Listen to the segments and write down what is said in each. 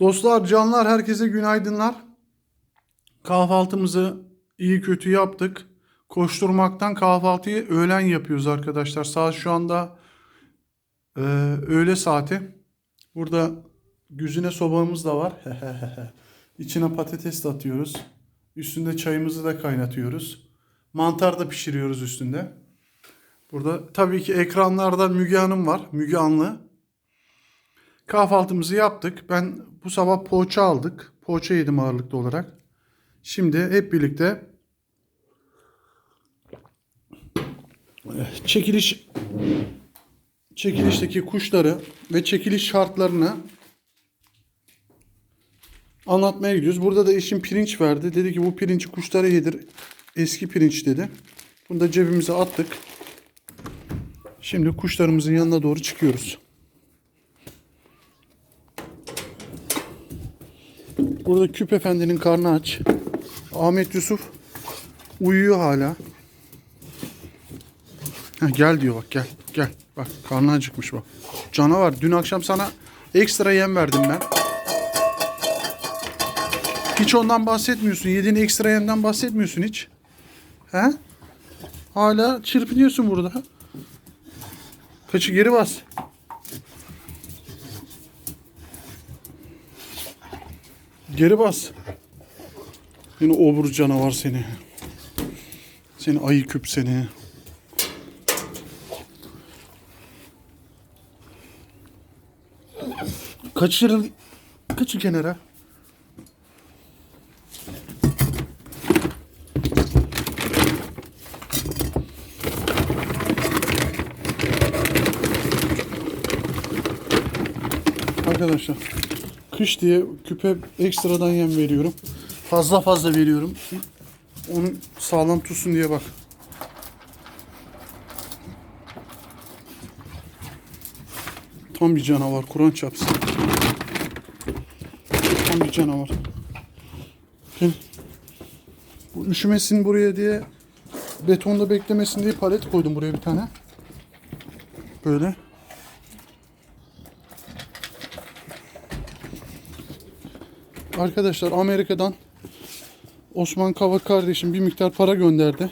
Dostlar, canlar herkese günaydınlar. Kahvaltımızı iyi kötü yaptık. Koşturmaktan kahvaltıyı öğlen yapıyoruz arkadaşlar. Saat şu anda e, öğle saati. Burada güzine sobamız da var. İçine patates de atıyoruz. Üstünde çayımızı da kaynatıyoruz. Mantar da pişiriyoruz üstünde. Burada tabii ki ekranlarda Müge Hanım var. Müge Anlı. Kahvaltımızı yaptık. Ben bu sabah poğaça aldık. Poğaça yedim ağırlıklı olarak. Şimdi hep birlikte çekiliş çekilişteki kuşları ve çekiliş şartlarını anlatmaya gidiyoruz. Burada da eşim pirinç verdi. Dedi ki bu pirinci kuşlara yedir. Eski pirinç dedi. Bunu da cebimize attık. Şimdi kuşlarımızın yanına doğru çıkıyoruz. Burada Küp Efendi'nin karnı aç. Ahmet Yusuf uyuyor hala. Heh, gel diyor bak gel gel. Bak karnı acıkmış bak. Canavar dün akşam sana ekstra yem verdim ben. Hiç ondan bahsetmiyorsun. Yediğin ekstra yemden bahsetmiyorsun hiç. He? Hala çırpınıyorsun burada. Kaçı geri bas. Geri bas. Seni obur canavar seni. Seni ayı küp seni. Kaçır, kaçır kenara. Arkadaşlar kış diye küpe ekstradan yem veriyorum. Fazla fazla veriyorum. Onu sağlam tutsun diye bak. Tam bir canavar. Kur'an çarpsın. Tam bir canavar. Gel. Bu üşümesin buraya diye betonda beklemesin diye palet koydum buraya bir tane. Böyle. Arkadaşlar Amerika'dan Osman Kavak kardeşim bir miktar para gönderdi.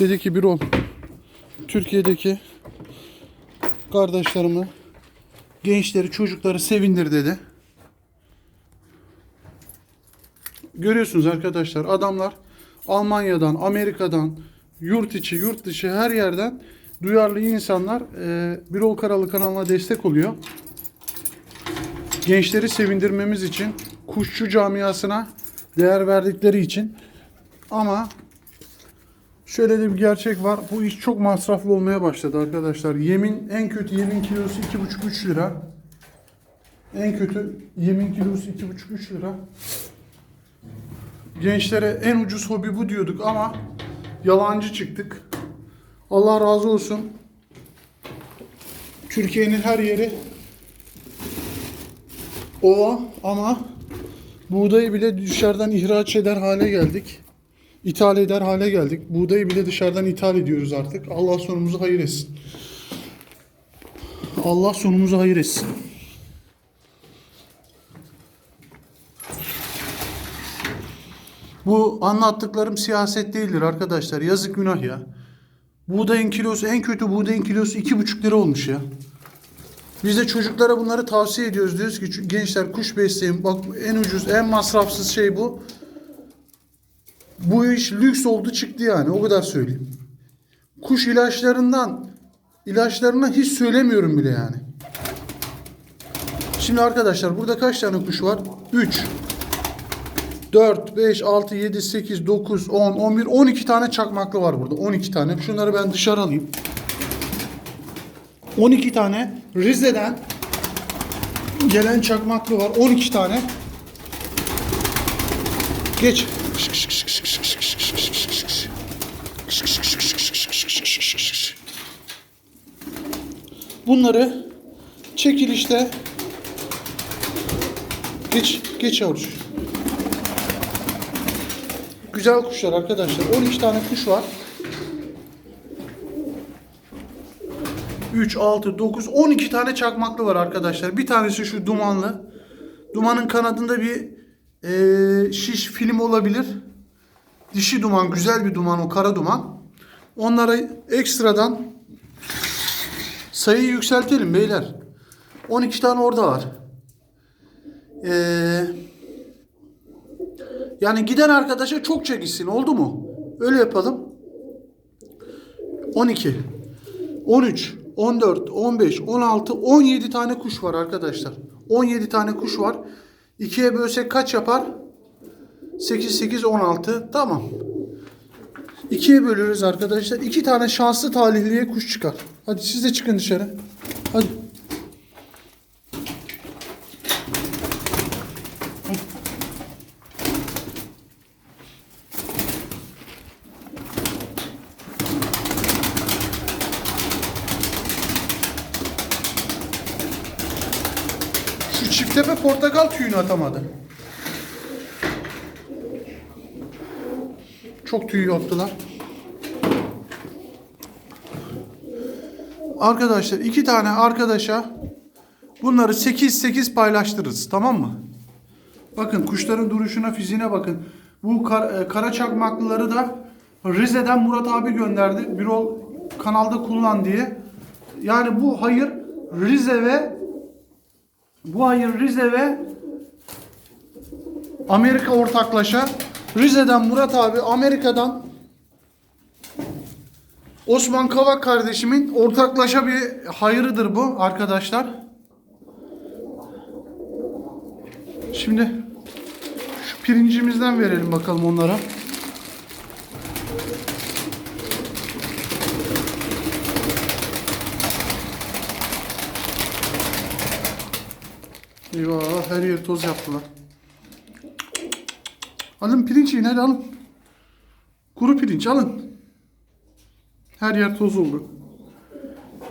Dedi ki bir ol. Türkiye'deki kardeşlerimi, gençleri, çocukları sevindir dedi. Görüyorsunuz arkadaşlar adamlar Almanya'dan, Amerika'dan, yurt içi, yurt dışı her yerden duyarlı insanlar e, Birol Karalı kanalına destek oluyor gençleri sevindirmemiz için kuşçu camiasına değer verdikleri için ama şöyle de bir gerçek var. Bu iş çok masraflı olmaya başladı arkadaşlar. Yemin en kötü yemin kilosu 2,5-3 lira. En kötü yemin kilosu 2,5-3 lira. Gençlere en ucuz hobi bu diyorduk ama yalancı çıktık. Allah razı olsun. Türkiye'nin her yeri ova ama buğdayı bile dışarıdan ihraç eder hale geldik. İthal eder hale geldik. Buğdayı bile dışarıdan ithal ediyoruz artık. Allah sonumuzu hayır etsin. Allah sonumuzu hayır etsin. Bu anlattıklarım siyaset değildir arkadaşlar. Yazık günah ya. Buğdayın kilosu en kötü buğdayın kilosu iki buçuk lira olmuş ya. Biz de çocuklara bunları tavsiye ediyoruz. Diyoruz ki "Şu gençler kuş besleyin. Bak en ucuz, en masrafsız şey bu. Bu iş lüks oldu çıktı yani. O kadar söyleyeyim. Kuş ilaçlarından ilaçlarına hiç söylemiyorum bile yani. Şimdi arkadaşlar burada kaç tane kuş var? 3 4, 5, 6, 7, 8, 9, 10, 11, 12 tane çakmaklı var burada. 12 tane. Şunları ben dışarı alayım. 12 tane Rize'den gelen çakmaklı var. 12 tane. Geç. Bunları çekilişte geç geç yavrucuğum. Güzel kuşlar arkadaşlar. 12 tane kuş var. 3, 6, 9, 12 tane çakmaklı var arkadaşlar. Bir tanesi şu dumanlı. Dumanın kanadında bir eee, şiş film olabilir. Dişi duman, güzel bir duman o kara duman. Onlara ekstradan sayıyı yükseltelim beyler. 12 tane orada var. Eee yani giden arkadaşa çok gitsin oldu mu? Öyle yapalım. 12, 13, 14, 15, 16, 17 tane kuş var arkadaşlar. 17 tane kuş var. 2'ye bölsek kaç yapar? 8, 8, 16. Tamam. 2'ye bölüyoruz arkadaşlar. 2 tane şanslı talihliye kuş çıkar. Hadi siz de çıkın dışarı. Hadi. Şu çifttepe portakal tüyünü atamadı. Çok tüy yaptılar. Arkadaşlar iki tane arkadaşa bunları 8-8 paylaştırırız tamam mı? Bakın kuşların duruşuna fiziğine bakın. Bu kar, e, kara çakmaklıları da Rize'den Murat abi gönderdi. Birol kanalda kullan diye. Yani bu hayır Rize ve bu hayır Rize ve Amerika ortaklaşa. Rize'den Murat abi, Amerika'dan Osman Kavak kardeşimin ortaklaşa bir hayırıdır bu arkadaşlar. Şimdi şu pirincimizden verelim bakalım onlara. Eyvah her yer toz yaptılar. Alın pirinç yiyin hadi alın. Kuru pirinç alın. Her yer toz oldu.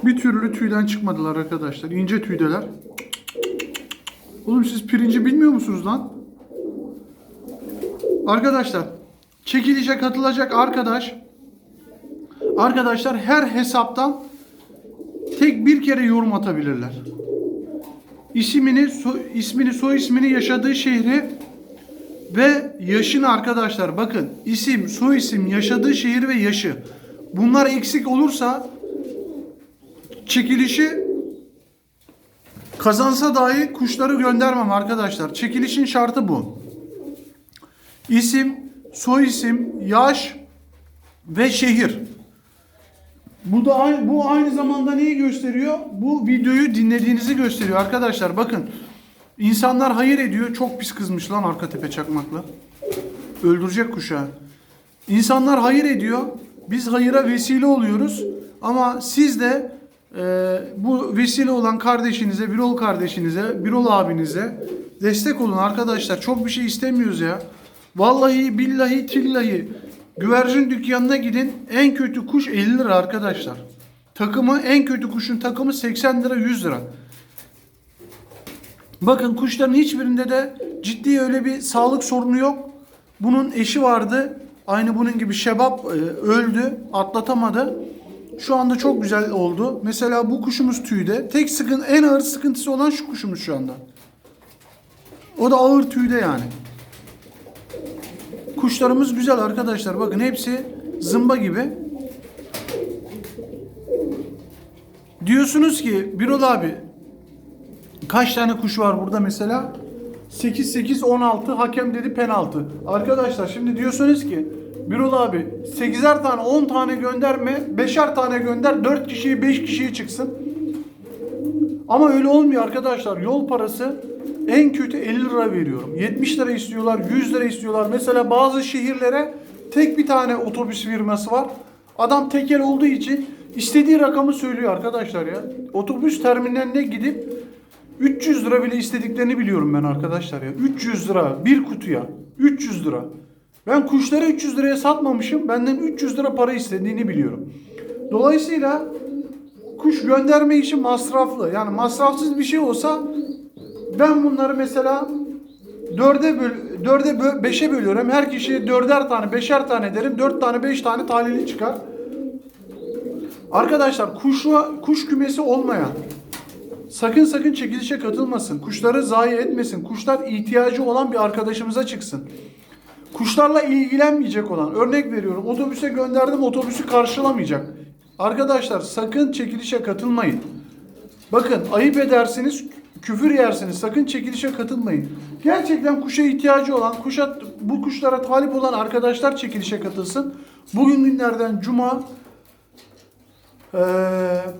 Bir türlü tüyden çıkmadılar arkadaşlar. İnce tüydeler. Oğlum siz pirinci bilmiyor musunuz lan? Arkadaşlar çekilişe katılacak arkadaş arkadaşlar her hesaptan tek bir kere yorum atabilirler. İsmini, so, ismini, soy ismini, yaşadığı şehri ve yaşını arkadaşlar bakın isim, soy isim, yaşadığı şehir ve yaşı. Bunlar eksik olursa çekilişi kazansa dahi kuşları göndermem arkadaşlar. Çekilişin şartı bu. İsim, soy isim, yaş ve şehir. Bu da aynı, bu aynı zamanda neyi gösteriyor? Bu videoyu dinlediğinizi gösteriyor arkadaşlar. Bakın insanlar hayır ediyor. Çok pis kızmış lan arka tepe çakmakla. Öldürecek kuşağı. İnsanlar hayır ediyor. Biz hayıra vesile oluyoruz. Ama siz de e, bu vesile olan kardeşinize, Birol kardeşinize, Birol abinize destek olun arkadaşlar. Çok bir şey istemiyoruz ya. Vallahi billahi tillahi güvercin dükkanına gidin en kötü kuş 50 lira arkadaşlar. Takımı en kötü kuşun takımı 80 lira 100 lira. Bakın kuşların hiçbirinde de ciddi öyle bir sağlık sorunu yok. Bunun eşi vardı. Aynı bunun gibi şebap e, öldü. Atlatamadı. Şu anda çok güzel oldu. Mesela bu kuşumuz tüyde. Tek sıkın en ağır sıkıntısı olan şu kuşumuz şu anda. O da ağır tüyde yani. Kuşlarımız güzel arkadaşlar. Bakın hepsi zımba gibi. Diyorsunuz ki Birol abi kaç tane kuş var burada mesela? 8 8 16 hakem dedi penaltı. Arkadaşlar şimdi diyorsunuz ki Birol abi 8'er tane 10 tane gönderme 5'er tane gönder 4 kişiyi 5 kişiyi çıksın. Ama öyle olmuyor arkadaşlar. Yol parası en kötü 50 lira veriyorum. 70 lira istiyorlar, 100 lira istiyorlar. Mesela bazı şehirlere tek bir tane otobüs firması var. Adam tekel olduğu için istediği rakamı söylüyor arkadaşlar ya. Otobüs terminaline gidip 300 lira bile istediklerini biliyorum ben arkadaşlar ya. 300 lira bir kutuya. 300 lira. Ben kuşları 300 liraya satmamışım. Benden 300 lira para istediğini biliyorum. Dolayısıyla kuş gönderme işi masraflı. Yani masrafsız bir şey olsa ben bunları mesela dörde böl, dörde böl, beşe bölüyorum. Her kişiye dörder tane, beşer tane derim. Dört tane, beş tane talihli çıkar. Arkadaşlar kuşla, kuş kümesi olmayan sakın sakın çekilişe katılmasın. Kuşları zayi etmesin. Kuşlar ihtiyacı olan bir arkadaşımıza çıksın. Kuşlarla ilgilenmeyecek olan örnek veriyorum otobüse gönderdim otobüsü karşılamayacak. Arkadaşlar sakın çekilişe katılmayın. Bakın ayıp edersiniz, küfür yersiniz. Sakın çekilişe katılmayın. Gerçekten kuşa ihtiyacı olan, kuşa bu kuşlara talip olan arkadaşlar çekilişe katılsın. Bugün günlerden cuma ee,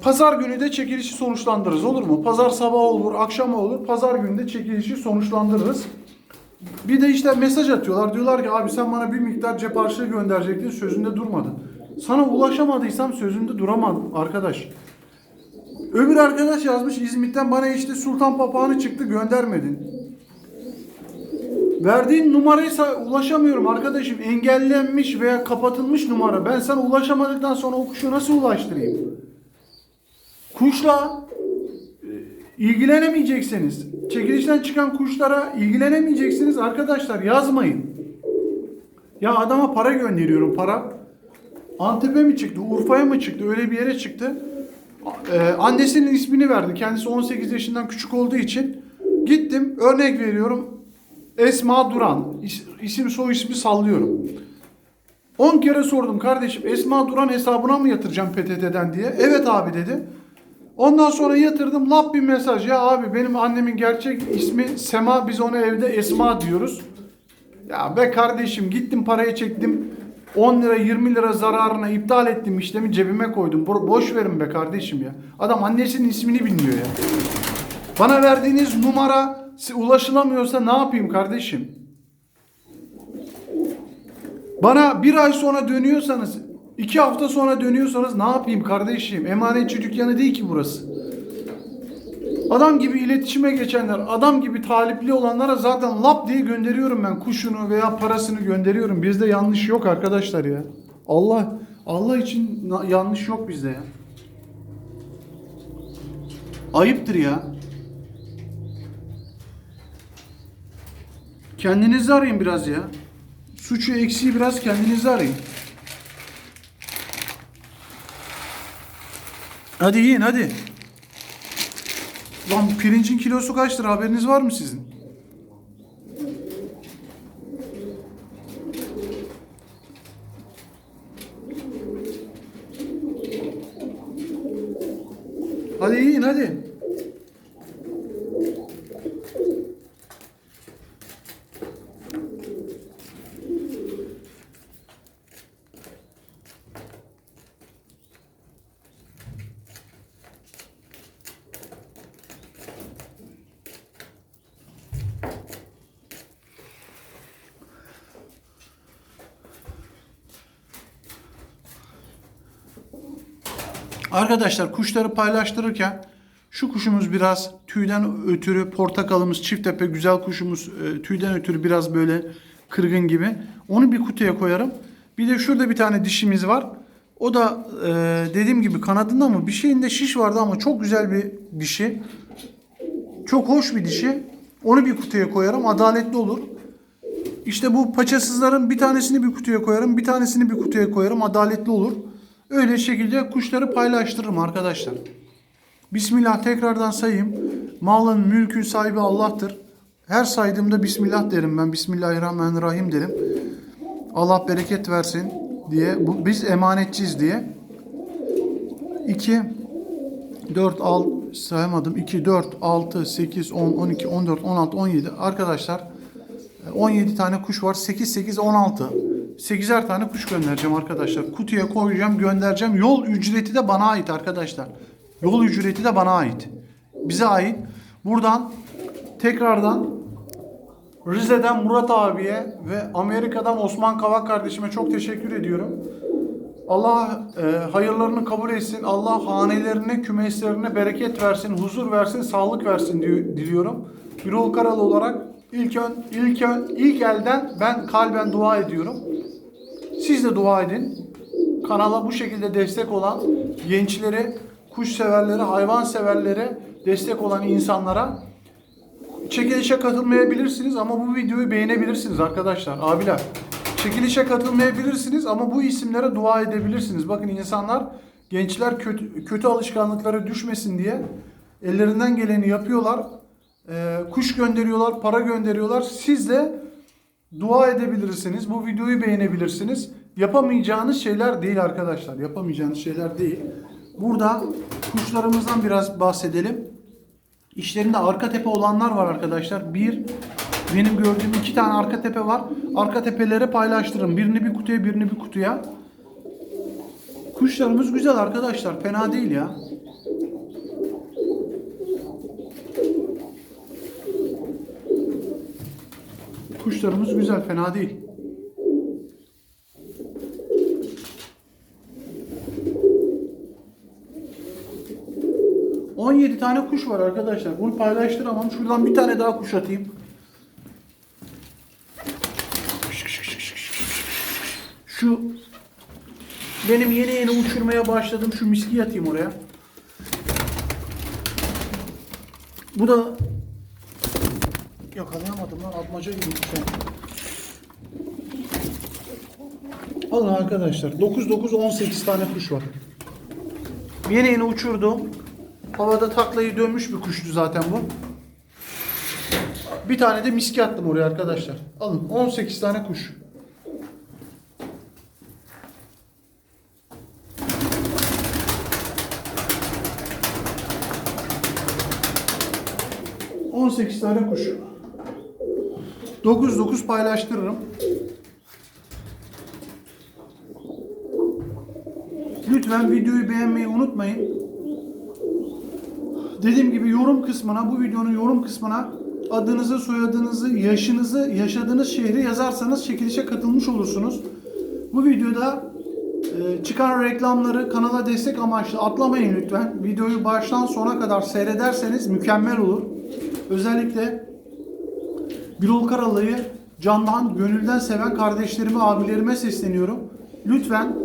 pazar günü de çekilişi sonuçlandırırız olur mu? Pazar sabahı olur, akşama olur. Pazar günü de çekilişi sonuçlandırırız. Bir de işte mesaj atıyorlar. Diyorlar ki abi sen bana bir miktar cep harçlığı gönderecektin sözünde durmadın. Sana ulaşamadıysam sözünde duramadım arkadaş. Öbür arkadaş yazmış İzmit'ten bana işte sultan papağanı çıktı göndermedin. Verdiğin numaraysa ulaşamıyorum arkadaşım. Engellenmiş veya kapatılmış numara. Ben sana ulaşamadıktan sonra o kuşu nasıl ulaştırayım? Kuşla e, ilgilenemeyeceksiniz. Çekilişten çıkan kuşlara ilgilenemeyeceksiniz arkadaşlar. Yazmayın. Ya adama para gönderiyorum para. Antep'e mi çıktı, Urfa'ya mı çıktı, öyle bir yere çıktı. Ee, annesinin ismini verdi. Kendisi 18 yaşından küçük olduğu için. Gittim, örnek veriyorum. Esma Duran. İs- İsim soy ismi sallıyorum. 10 kere sordum kardeşim Esma Duran hesabına mı yatıracağım PTT'den diye. Evet abi dedi. Ondan sonra yatırdım lap bir mesaj. Ya abi benim annemin gerçek ismi Sema biz ona evde Esma diyoruz. Ya be kardeşim gittim parayı çektim. 10 lira 20 lira zararına iptal ettim işlemi cebime koydum. Bo- boş verin be kardeşim ya. Adam annesinin ismini bilmiyor ya. Bana verdiğiniz numara ulaşılamıyorsa ne yapayım kardeşim? Bana bir ay sonra dönüyorsanız, iki hafta sonra dönüyorsanız ne yapayım kardeşim? Emanetçi dükkanı değil ki burası. Adam gibi iletişime geçenler, adam gibi talipli olanlara zaten lap diye gönderiyorum ben kuşunu veya parasını gönderiyorum. Bizde yanlış yok arkadaşlar ya. Allah Allah için yanlış yok bizde ya. Ayıptır ya. Kendinizi arayın biraz ya. Suçu eksiği biraz kendinizi arayın. Hadi yiyin hadi. Lan pirincin kilosu kaç lira haberiniz var mı sizin? Hadi yiyin hadi. Arkadaşlar kuşları paylaştırırken şu kuşumuz biraz tüyden ötürü portakalımız çift güzel kuşumuz e, tüyden ötürü biraz böyle kırgın gibi. Onu bir kutuya koyarım. Bir de şurada bir tane dişimiz var. O da e, dediğim gibi kanadında mı bir şeyinde şiş vardı ama çok güzel bir dişi. Çok hoş bir dişi. Onu bir kutuya koyarım. Adaletli olur. İşte bu paçasızların bir tanesini bir kutuya koyarım, bir tanesini bir kutuya koyarım. Adaletli olur. Öyle şekilde kuşları paylaştırırım arkadaşlar. Bismillah tekrardan sayayım. Malın, mülkün sahibi Allah'tır. Her saydığımda Bismillah derim ben. Bismillahirrahmanirrahim derim. Allah bereket versin diye. Bu, biz emanetçiyiz diye. 2 4 al sayamadım. 2 4 6 8 10 12 14 16 17 arkadaşlar 17 tane kuş var. 8 8 16. 8'er tane kuş göndereceğim arkadaşlar. Kutuya koyacağım, göndereceğim. Yol ücreti de bana ait arkadaşlar. Yol ücreti de bana ait. Bize ait. Buradan tekrardan Rize'den Murat abiye ve Amerika'dan Osman Kavak kardeşime çok teşekkür ediyorum. Allah e, hayırlarını kabul etsin. Allah hanelerine, kümeslerine bereket versin, huzur versin, sağlık versin diyor, diliyorum. Birol Karalı olarak ilk ön, ilk ön, ilk elden ben kalben dua ediyorum. Siz de dua edin. Kanala bu şekilde destek olan gençlere, kuş severlere, hayvan severlere destek olan insanlara çekilişe katılmayabilirsiniz ama bu videoyu beğenebilirsiniz arkadaşlar. Abiler çekilişe katılmayabilirsiniz ama bu isimlere dua edebilirsiniz. Bakın insanlar gençler kötü, kötü alışkanlıklara düşmesin diye ellerinden geleni yapıyorlar. Ee, kuş gönderiyorlar, para gönderiyorlar. Siz de dua edebilirsiniz. Bu videoyu beğenebilirsiniz. Yapamayacağınız şeyler değil arkadaşlar. Yapamayacağınız şeyler değil. Burada kuşlarımızdan biraz bahsedelim. İşlerinde arka tepe olanlar var arkadaşlar. Bir, benim gördüğüm iki tane arka tepe var. Arka tepelere paylaştırın. Birini bir kutuya, birini bir kutuya. Kuşlarımız güzel arkadaşlar. Fena değil ya. Kuşlarımız güzel, fena değil. ...17 tane kuş var arkadaşlar. Bunu paylaştıramam. Şuradan bir tane daha kuş atayım. Şu... ...benim yeni yeni uçurmaya başladım. Şu miski atayım oraya. Bu da... Yakalayamadım lan. Atmaca gibi kuş. Alın arkadaşlar. 9 9 18 tane kuş var. Yeni yeni uçurdum. Havada taklayı dönmüş bir kuştu zaten bu. Bir tane de miski attım oraya arkadaşlar. Alın 18 tane kuş. ...18 tane kuş. 9-9 paylaştırırım. Lütfen videoyu beğenmeyi unutmayın. Dediğim gibi yorum kısmına, bu videonun yorum kısmına adınızı, soyadınızı, yaşınızı, yaşadığınız şehri yazarsanız çekilişe katılmış olursunuz. Bu videoda e, çıkan reklamları kanala destek amaçlı atlamayın lütfen. Videoyu baştan sona kadar seyrederseniz mükemmel olur. Özellikle Birol Karalı'yı candan, gönülden seven kardeşlerime, abilerime sesleniyorum. Lütfen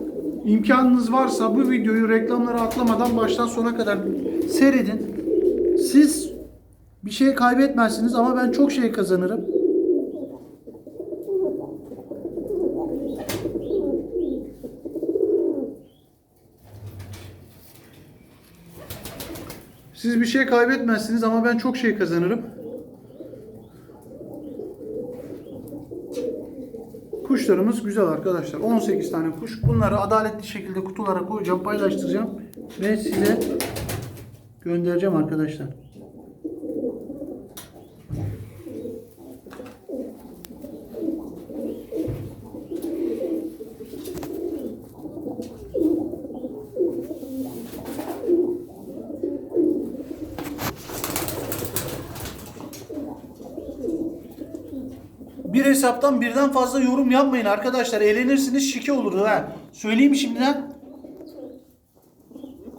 imkanınız varsa bu videoyu reklamlara atlamadan baştan sona kadar seyredin. Siz bir şey kaybetmezsiniz ama ben çok şey kazanırım. Siz bir şey kaybetmezsiniz ama ben çok şey kazanırım. Kuşlarımız güzel arkadaşlar. 18 tane kuş. Bunları adaletli şekilde kutulara koyacağım, paylaştıracağım ve size göndereceğim arkadaşlar. Bir hesaptan birden fazla yorum yapmayın arkadaşlar. Eğlenirsiniz şike olur ha. Söyleyeyim şimdiden.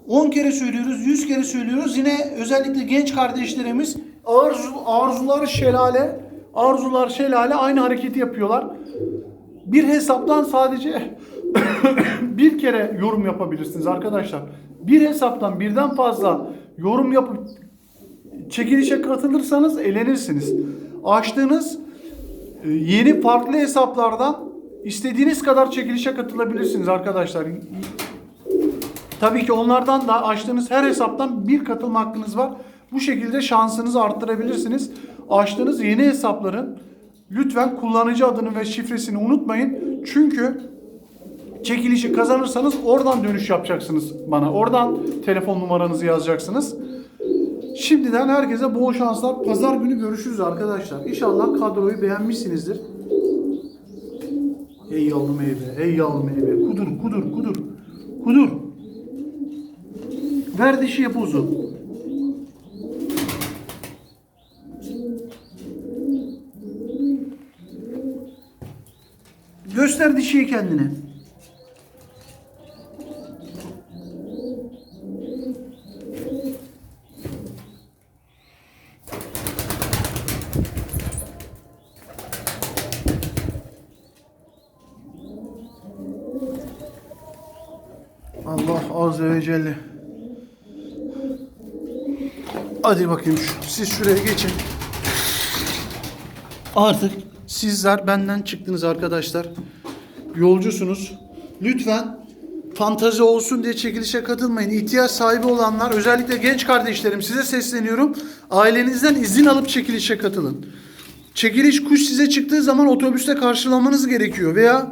10 kere söylüyoruz, 100 kere söylüyoruz. Yine özellikle genç kardeşlerimiz arzu, arzular şelale, arzular şelale aynı hareketi yapıyorlar. Bir hesaptan sadece bir kere yorum yapabilirsiniz arkadaşlar. Bir hesaptan birden fazla yorum yapıp çekilişe katılırsanız elenirsiniz. Açtığınız yeni farklı hesaplardan istediğiniz kadar çekilişe katılabilirsiniz arkadaşlar. Tabii ki onlardan da açtığınız her hesaptan bir katılma hakkınız var. Bu şekilde şansınızı arttırabilirsiniz. Açtığınız yeni hesapların lütfen kullanıcı adını ve şifresini unutmayın. Çünkü çekilişi kazanırsanız oradan dönüş yapacaksınız bana. Oradan telefon numaranızı yazacaksınız. Şimdiden herkese bol şanslar. Pazar günü görüşürüz arkadaşlar. İnşallah kadroyu beğenmişsinizdir. Ey yavru meyve, ey yavru meyve. Kudur, kudur, kudur. Kudur. Ver dişi yap uzun. Göster dişiyi kendine. Allah azze ve celle. Hadi bakayım siz şuraya geçin. Artık sizler benden çıktınız arkadaşlar. Yolcusunuz. Lütfen fantazi olsun diye çekilişe katılmayın. İhtiyaç sahibi olanlar özellikle genç kardeşlerim size sesleniyorum. Ailenizden izin alıp çekilişe katılın. Çekiliş kuş size çıktığı zaman otobüste karşılamanız gerekiyor veya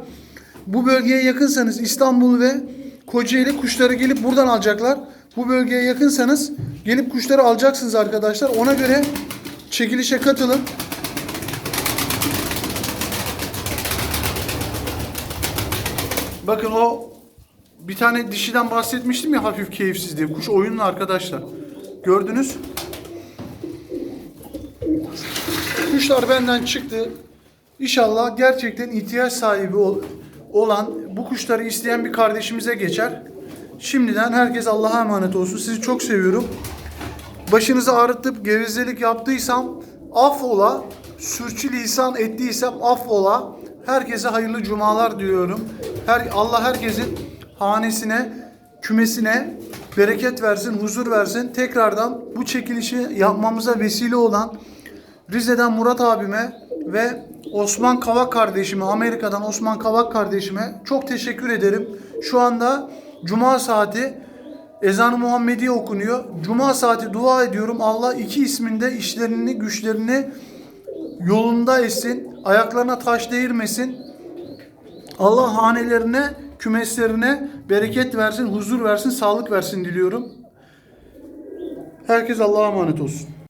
bu bölgeye yakınsanız İstanbul ve Kocaeli kuşları gelip buradan alacaklar. Bu bölgeye yakınsanız gelip kuşları alacaksınız arkadaşlar. Ona göre çekilişe katılın. Bakın o bir tane dişiden bahsetmiştim ya hafif keyifsiz diye. Kuş oyunlu arkadaşlar. Gördünüz. Kuşlar benden çıktı. İnşallah gerçekten ihtiyaç sahibi ol- olan bu kuşları isteyen bir kardeşimize geçer. Şimdiden herkes Allah'a emanet olsun. Sizi çok seviyorum. Başınızı ağrıtıp gevezelik yaptıysam affola. Sürçülisan ettiysem affola. Herkese hayırlı cumalar diliyorum. Her, Allah herkesin hanesine, kümesine bereket versin, huzur versin. Tekrardan bu çekilişi yapmamıza vesile olan Rize'den Murat abime ve Osman Kavak kardeşime, Amerika'dan Osman Kavak kardeşime çok teşekkür ederim. Şu anda Cuma saati ezan-ı Muhammedi okunuyor. Cuma saati dua ediyorum. Allah iki isminde işlerini, güçlerini yolunda etsin. Ayaklarına taş değirmesin. Allah hanelerine, kümeslerine bereket versin, huzur versin, sağlık versin diliyorum. Herkes Allah'a emanet olsun.